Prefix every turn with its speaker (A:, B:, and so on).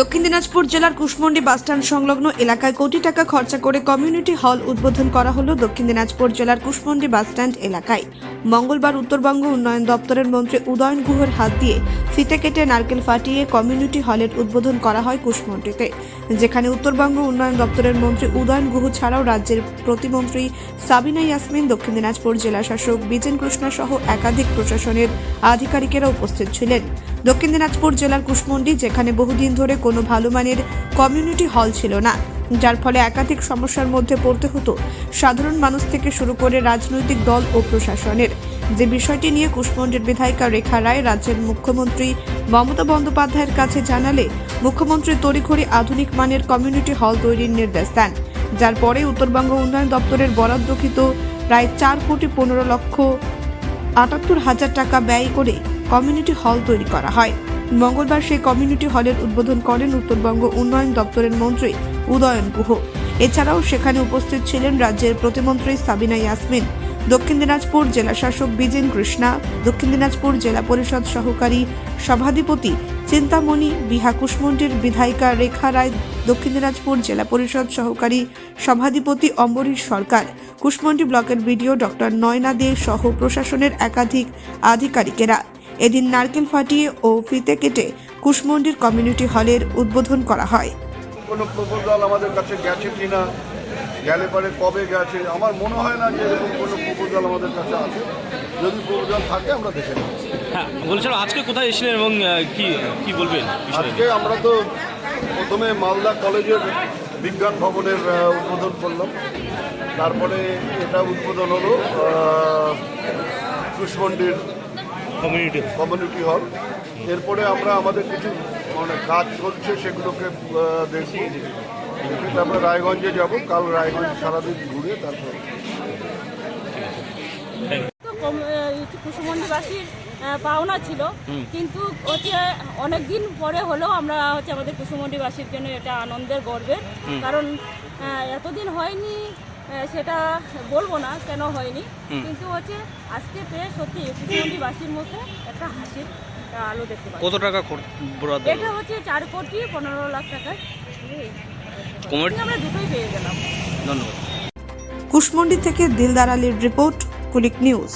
A: দক্ষিণ দিনাজপুর জেলার কুশমন্ডি বাসস্ট্যান্ড সংলগ্ন এলাকায় কোটি টাকা খরচা করে কমিউনিটি হল উদ্বোধন করা হলো দক্ষিণ দিনাজপুর জেলার কুশমন্ডি বাসস্ট্যান্ড এলাকায়। মঙ্গলবার উত্তরবঙ্গ উন্নয়ন দপ্তরের মন্ত্রী উদয়ন গুহর হাত দিয়ে ফিতে কেটে নারকেল ফাটিয়ে কমিউনিটি হলের উদ্বোধন করা হয় কুশমন্ডিতে। যেখানে উত্তরবঙ্গ উন্নয়ন দপ্তরের মন্ত্রী উদয়ন গুহ ছাড়াও রাজ্যের প্রতিমন্ত্রী সাবিনা ইয়াসমিন, দক্ষিণ দিনাজপুর জেলা শাসক বিজেন কৃষ্ণ সহ একাধিক প্রশাসনের আধিকারিকেরা উপস্থিত ছিলেন। দক্ষিণ দিনাজপুর জেলার কুশমন্ডি, যেখানে বহুদিন ধরে কোনো ভালো মানের কমিউনিটি হল ছিল না। যার ফলে একাধিক সমস্যার মধ্যে পড়তে হতো। সাধারণ মানুষ থেকে শুরু করে রাজনৈতিক দল ও প্রশাসনের। যে বিষয়টি নিয়ে কুশমন্ডির বিধায়িকা রেখা রায় রাজ্যের মুখ্যমন্ত্রী মমতা বন্দ্যোপাধ্যায়ের কাছে জানালে, মুখ্যমন্ত্রী তড়িঘড়ি আধুনিক মানের কমিউনিটি হল তৈরির নির্দেশ দেন। যার পরে উত্তরবঙ্গ উন্নয়ন দপ্তরের বরাদ্দকৃত প্রায় চার কোটি পনেরো লক্ষ আটাত্তর হাজার টাকা ব্যয় করে কমিউনিটি হল তৈরি করা হয়। মঙ্গলবার সেই কমিউনিটি হলের উদ্বোধন করেন উত্তরবঙ্গ উন্নয়ন দপ্তরের মন্ত্রী উদয়ন গুহ। এছাড়াও সেখানে উপস্থিত ছিলেন রাজ্যের প্রতিমন্ত্রী সাবিনা ইয়াসমিন, দক্ষিণ দিনাজপুর জেলা শাসক বিজেন কৃষ্ণা, দক্ষিণ দিনাজপুর জেলা পরিষদ সহকারী সভাধিপতি চিন্তামণি, বিহা কুশমন্ডির বিধায়িকা রেখা রায়, দক্ষিণ দিনাজপুর জেলা পরিষদ সহকারী সভাধিপতি অম্বরীশ সরকার, কুশমন্ডি ব্লকের বিডিও ডক্টর নয়না দে সহ প্রশাসনের একাধিক আধিকারিকেরা। এদিন নারকেল ফাটিয়ে ও ফিতে কেটে কুশমন্ডির কমিউনিটি হলের উদ্বোধন করা হয়।
B: কোনো প্রপোজাল আমাদের কাছে গেছে কি না গেলে পরে কবে গেছে আমার মনে হয় না যে এরকম কোনো প্রপোজাল আমাদের কাছে আছে। যদি প্রপোজাল থাকে আমরা দেখে নেব।
C: হ্যাঁ বলছিলাম আজকে কোথায় এসেছিলেন এবং কি কি বলবেন
B: আজকে আমরা তো প্রথমে মালদা কলেজের বিজ্ঞান ভবনের উদ্বোধন করলাম। তারপরে এটা উদ্বোধন হলো কুশমন্ডির
C: কমিউনিটি
B: কমিউনিটি হল এরপরে আমরা আমাদের কিছু মানে কাজ চলছে সেগুলোকে দেখব। সেটা আমরা রায়গঞ্জে যাব কাল রায়গঞ্জ সারাদিন ঘুরে তারপর।
D: তো কম- এই কুসুমন্ডিবাসীর পাওনা ছিল কিন্তু হচ্ছে অনেক দিন পরে হলেও আমরা হচ্ছে আমাদের কুসুমন্ডিবাসীর জন্য এটা আনন্দের গর্বের। কারণ এতদিন হয়নি সেটা বলব না কেন হয়নি। কিন্তু হচ্ছে আজকে পেয়ে সত্যি কুসুমন্ডিবাসীর মধ্যে একটা হাসির আলো দেখতে পাচ্ছি।
C: কত টাকা
D: এটা হচ্ছে চার কোটি পনেরো লাখ টাকা। আমরা দুটোই পেয়ে গেলাম।
C: ধন্যবাদ।
A: কুশমন্ডি থেকে দিলদার আলীর রিপোর্ট কুলিক নিউজ।